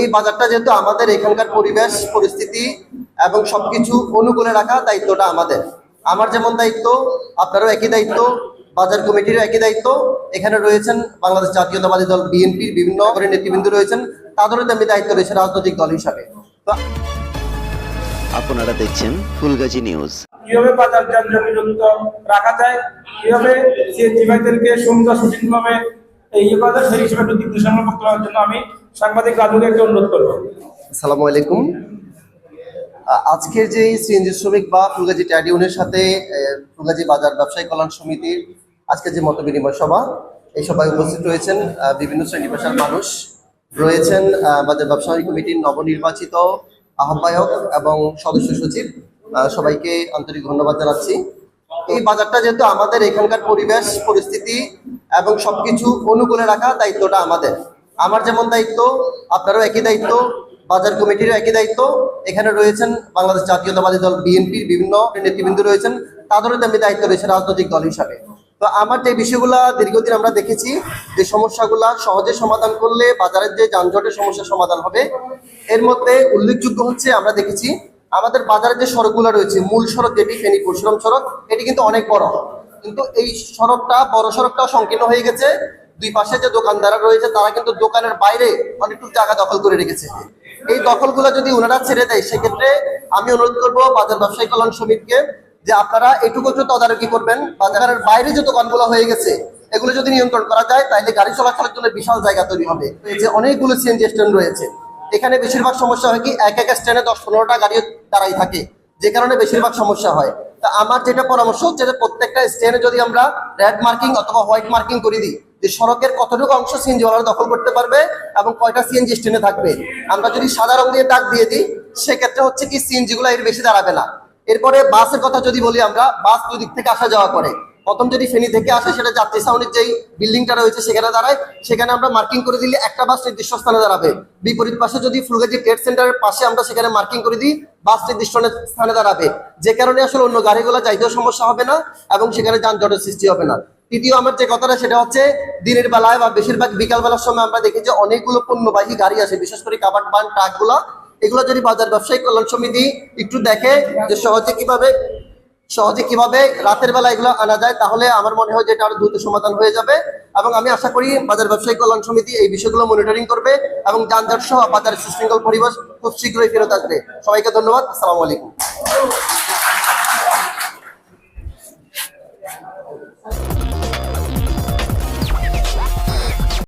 এই বাজারটা যেহেতু আমাদের এখানকার পরিবেশ পরিস্থিতি এবং সবকিছু অনুকূলে রাখা দায়িত্বটা আমাদের। আমার যেমন দায়িত্ব আপনারও একই দায়িত্ব বাজার কমিটিরও একই দায়িত্ব। এখানে রয়েছেন বাংলাদেশ জাতীয়তাবাদী দল বিএনপির বিভিন্ন নেতৃবৃন্দ রয়েছেন। তাদেরও তেমনি দায়িত্ব রয়েছে রাজনৈতিক দল হিসাবে। আপনারা দেখছেন ফুলগাজী নিউজ। কীভাবে বাজার যানজট রাখা যায় কীভাবে সিএনজি ভাইদেরকে সুন্দর সঠিকভাবে এই ইয়ে সেই হিসেবে একটু নির্দেশনা করতে পারার জন্য আমি সাংবাদিক রাজুকে একটু অনুরোধ করব। আসসালামু আলাইকুম। আজকের যে সিএনজি শ্রমিক বা ফুলগাজী ট্যাড ইউনিয়নের সাথে ফুলগাজী বাজার ব্যবসায়ী কল্যাণ সমিতির আজকে যে মত বিনিময় সভা, এই সভায় উপস্থিত রয়েছেন বিভিন্ন শ্রেণি পেশার মানুষ, রয়েছেন বাজার ব্যবসায়ী কমিটির নবনির্বাচিত আহ্বায়ক এবং সদস্য সচিব সবাইকে আন্তরিক ধন্যবাদ জানাচ্ছি। এই বাজারটা যেহেতু আমাদের এখানকার পরিবেশ, পরিস্থিতি এবং সবকিছু অনুকূলে রাখা দায়িত্বটা আমাদের। আমার যেমন দায়িত্ব, আপনারও একই দায়িত্ব, বাজার কমিটিরও একই দায়িত্ব। এখানে রয়েছেন বাংলাদেশ জাতীয়তাবাদী দল, বিএনপির বিভিন্ন নেতৃবৃন্দ রয়েছেন। তাদেরও তেমনি দায়িত্ব রয়েছে রাজনৈতিক দল হিসাবে। তো আমার যে বিষয়গুলা দীর্ঘদিন আমরা দেখেছি, যে সমস্যাগুলা সহজে সমাধান করলে বাজারের যে যানজটের সমস্যার সমাধান হবে, এর মধ্যে উল্লেখযোগ্য হচ্ছে আমরা দেখেছি, আমাদের বাজারের যে সড়কগুলো রয়েছে, মূল সড়ক যেটি, ফেনী পরশুরাম সড়ক, এটি কিন্তু অনেক বড়। কিন্তু এই সড়কটা, বড় সড়কটা সংকীর্ণ হয়ে গেছে। দুই পাশে যে দোকানদাররা রয়েছে, তারা কিন্তু দোকানের বাইরে অনেকটুকু জায়গা দখল করে রেখেছে। এই দখলগুলো যদি ওনারা ছেড়ে দেয়, সেক্ষেত্রে আমি অনুরোধ করব বাজার ব্যবসায়ী কল্যাণ সমিতিকে যে আপনারা এটুকু একটু তদারকি করবেন। বাজারের বাইরে যে দোকানগুলো হয়ে গেছে, এগুলো যদি নিয়ন্ত্রণ করা যায় তাহলে গাড়ি চলাচলের জন্য বিশাল জায়গা তৈরি হবে। এই যে অনেকগুলো সিএনজি স্ট্যান্ড রয়েছে, এখানে বেশিরভাগ সমস্যা হয় কি, এক এক স্ট্যান্ডে দশ পনেরোটা গাড়ি দাঁড়াই থাকে। যে কারণে বেশিরভাগ সমস্যা হয়। তা আমার যেটা পরামর্শ হচ্ছে যে প্রত্যেকটা স্ট্যান্ডে যদি আমরা রেড মার্কিং অথবা হোয়াইট মার্কিং করে দিই, যে সড়কের কতটুকু অংশ সিএনজি ওয়ালা দখল করতে পারবে এবং কয়টা সিএনজি স্ট্যান্ডে থাকবে। আমরা যদি সাদা রং দিয়ে দাগ দিয়ে দিই, সেক্ষেত্রে হচ্ছে কি সিএনজি গুলো এর বেশি দাঁড়াবে না। এরপরে বাসের কথা যদি বলি আমরা, বাস দুই দিক থেকে আসা যাওয়া করে। প্রথম যদি ফেনী থেকে আসে, সেটা যাত্রী সাউন্ডের যেই বিল্ডিংটা রয়েছে সেখানে দাঁড়ায়। সেখানে আমরা মার্কিং করে দিলে একটা বাস নির্দিষ্ট স্থানে দাঁড়াবে। বিপরীত পাশে যদি ফুলগাজী ট্রেড সেন্টারের পাশে আমরা সেখানে মার্কিং করে দিই বাস নির্দিষ্ট স্থানে দাঁড়াবে। যে কারণে আসলে অন্য গাড়িগুলো যাইতেও সমস্যা হবে না এবং সেখানে যানজটের সৃষ্টি হবে না। তৃতীয় আমার যে কথাটা, সেটা হচ্ছে দিনের বেলায় বা বেশিরভাগ বিকালবেলার সময় আমরা দেখি যে অনেকগুলো পণ্যবাহী গাড়ি আছে বিশেষ করে কাবার বান, ট্রাকগুলো। এগুলো যদি বাজার ব্যবসায়ী কল্যাণ সমিতি একটু দেখে যে সহজে কীভাবে সহজে কীভাবে রাতের বেলা এগুলো আনা যায় তাহলে আমার মনে হয় যে এটা আরও দ্রুত সমাধান হয়ে যাবে। এবং আমি আশা করি বাজার ব্যবসায়ী কল্যাণ সমিতি এই বিষয়গুলো মনিটরিং করবে এবং যানজট সহ বাজারের সুশৃঙ্খল পরিবেশ খুব শীঘ্রই ফেরত আসবে। সবাইকে ধন্যবাদ। আসসালামু আলাইকুম।